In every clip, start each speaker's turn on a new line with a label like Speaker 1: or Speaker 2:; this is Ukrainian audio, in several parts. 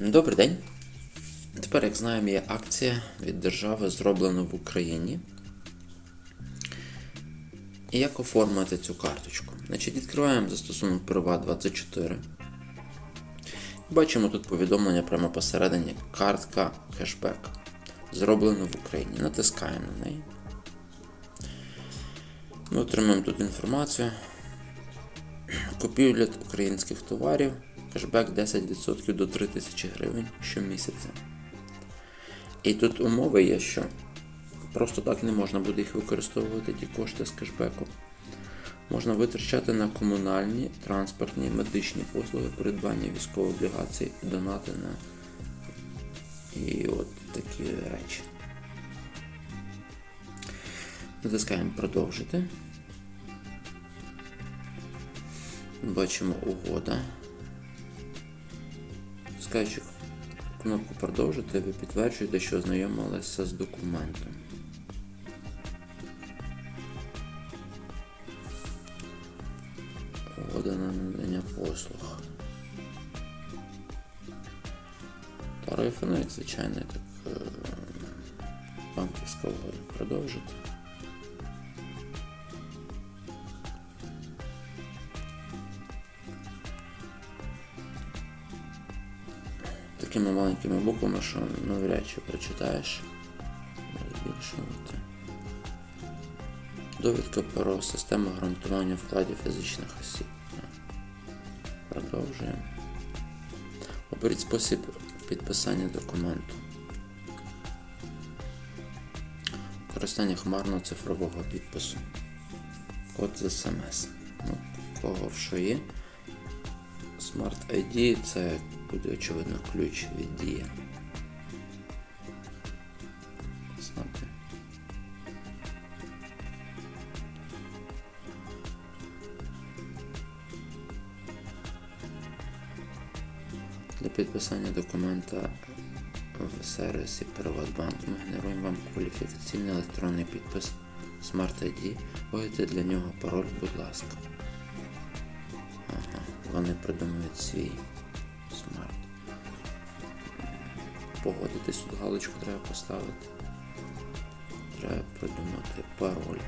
Speaker 1: Добрий день. Тепер, як знаємо, є акція від держави зроблено в Україні. І як оформити цю карточку? Значить, відкриваємо застосунок Privat24. Бачимо тут повідомлення прямо посередині картка кешбек. Зроблено в Україні. Натискаємо на неї. Ми отримаємо тут інформацію. Купівля українських товарів. Кешбек 10% до 3000 гривень щомісяця. І тут умови є, що просто так не можна буде їх використовувати, ті кошти з кешбеку. Можна витрачати на комунальні, транспортні, медичні послуги, придбання військових облігацій, донати на і от такі речі. Натискаємо продовжити. Бачимо угода. Натискаючи кнопку продовжити, ви підтверджуєте, що ознайомилися з документом. Угода на надання послуг. Тарифи, ну як звичайно, так е, банківська угода. Продовжити. Такими маленькими буквами, що навряд чи прочитаєш. Довідка про систему гарантування вкладів фізичних осіб. Продовжуємо. Оберіть спосіб підписання документу. Використання хмарного цифрового підпису. Код з смс. Ну, кого в що є. Smart ID це буде очевидно ключ від. Знати. Для підписання документа в сервісі Приватбанк ми генеруємо вам кваліфікаційний електронний підпис Smart ID. Вводите для нього пароль, будь ласка. Вони придумують свій смарт. Погодитись тут галочку треба поставити. Треба придумати пароль.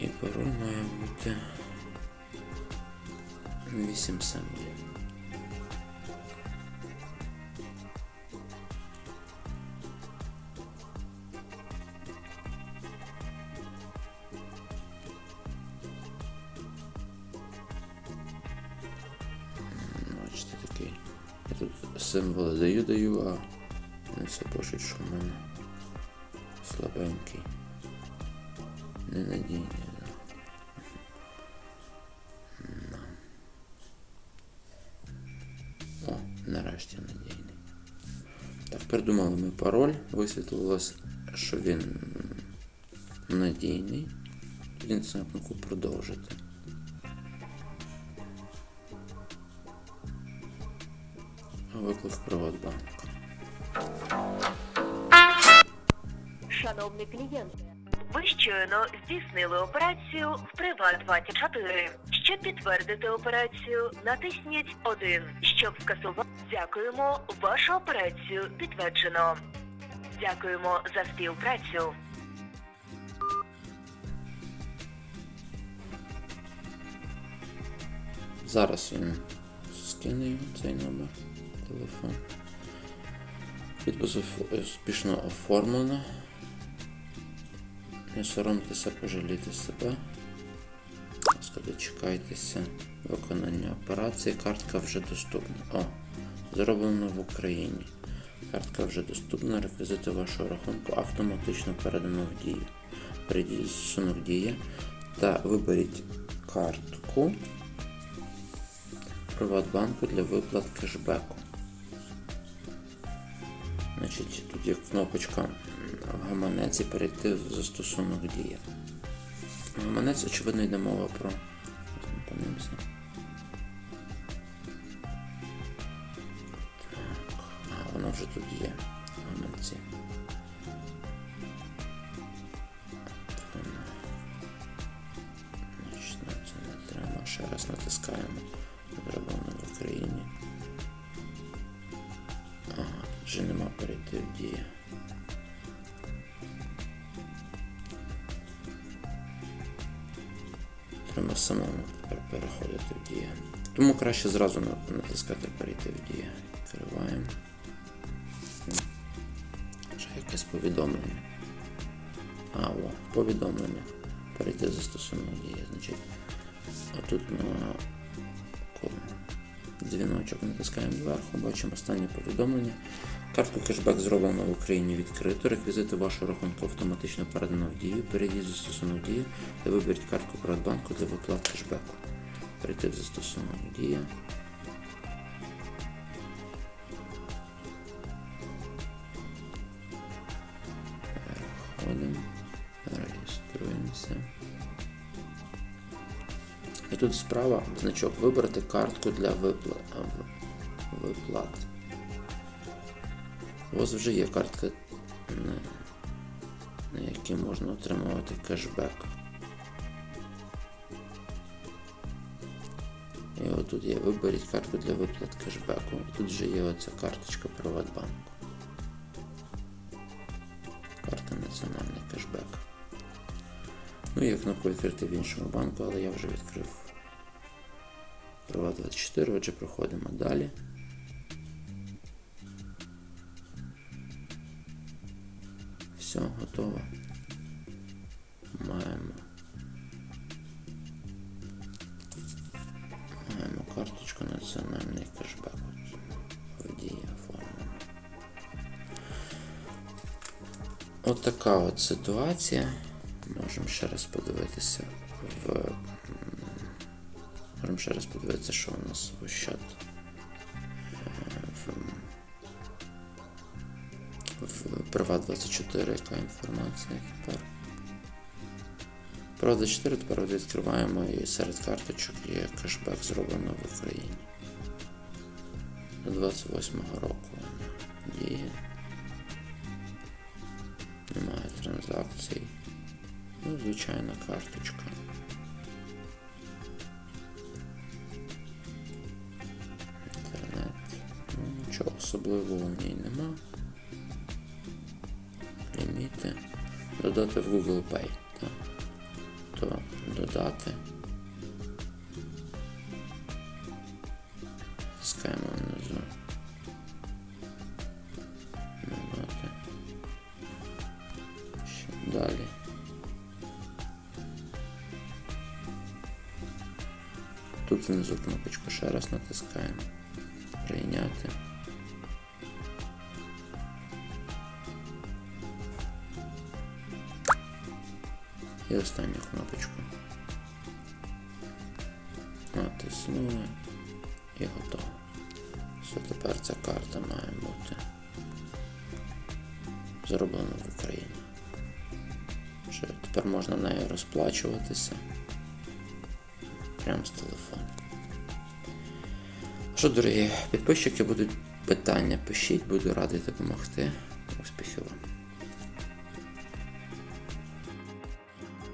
Speaker 1: І пароль має бути 8 символів. Символи даю, даю, а вони все пишуть, що в мене слабенький. Ненадійний. О, нарешті надійний. Так, придумали ми пароль, висвітлилось, що він надійний. Тоді натискаємо кнопку продовжити. Виклик Приватбанк.
Speaker 2: Шановний клієнте, ви щойно здійснили операцію в Приват24. Щоб підтвердити операцію, натисніть 1. Щоб скасувати, дякуємо. Вашу операцію підтверджено. Дякуємо за співпрацю.
Speaker 1: Зараз він скине цей номер телефон. Підпис успішно оформлено. Не соромтеся пожаліти себе. Дочекайтеся виконання операції. Картка вже доступна. О, зроблено в Україні. Картка вже доступна. Реквізити вашого рахунку автоматично передано в дію. Перейдіть в застосунок дія та виберіть картку. Приватбанку для виплат кешбеку. Значить, тут є кнопочка гаманець і перейти в застосунок дія. Гаманець, очевидно, йде мова про. Подивимося. Так, а воно вже тут є. Гаманці. Значить, це не треба ще раз натискаємо. Треба самому тепер переходити в дію. Тому краще зразу натискати перейти в дію. Відкриваємо. Ще якесь повідомлення. А, о, повідомлення. Перейти за стосунок дії. Значить, отут на? Дзвіночок натискаємо зверху, бачимо останнє повідомлення. Картку кешбек зроблено в Україні відкрито. Реквізити вашого рахунку автоматично передано в дію. Перейдіть в застосунок дії та виберіть картку Приватбанку для виплат кешбеку. Перейти в застосунок дія. Переходимо, реєструємося. І тут справа значок вибрати картку для випла... виплат. У вас вже є картка, на, якій можна отримувати кешбек. І отут є виберіть картку для виплат кешбеку. І тут вже є оця карточка Приватбанку. Карта національний кешбек. Ну, є кнопку відкрити в іншому банку, але я вже відкрив Приват 24, отже, проходимо далі. Все, готово. Маємо. Маємо карточку національний кешбек. В дії оформлено. От така от ситуація. Можемо ще раз подивитися в. Можемо ще раз подивитися, що у нас в Ощад. Права24, яка інформація тепер. Права 4 тепер відкриваємо і серед карточок є кешбек зроблено в Україні. До 28-го року діє. Немає транзакцій. Ну, звичайна карточка. Інтернет. Ну, Нічого особливого в ній нема. Додати в Google Pay. Так. То додати. Тискаємо внизу. Додати. Ще далі. Тут внизу кнопочку ще раз натискаємо. Прийняти. І останню кнопочку. Натиснули і готово. Все, тепер ця карта має бути зроблена в Україні. Що тепер можна нею розплачуватися прямо з телефону. Що, дорогі підписчики, будуть питання, пишіть, буду радий допомогти. Успіхів вам!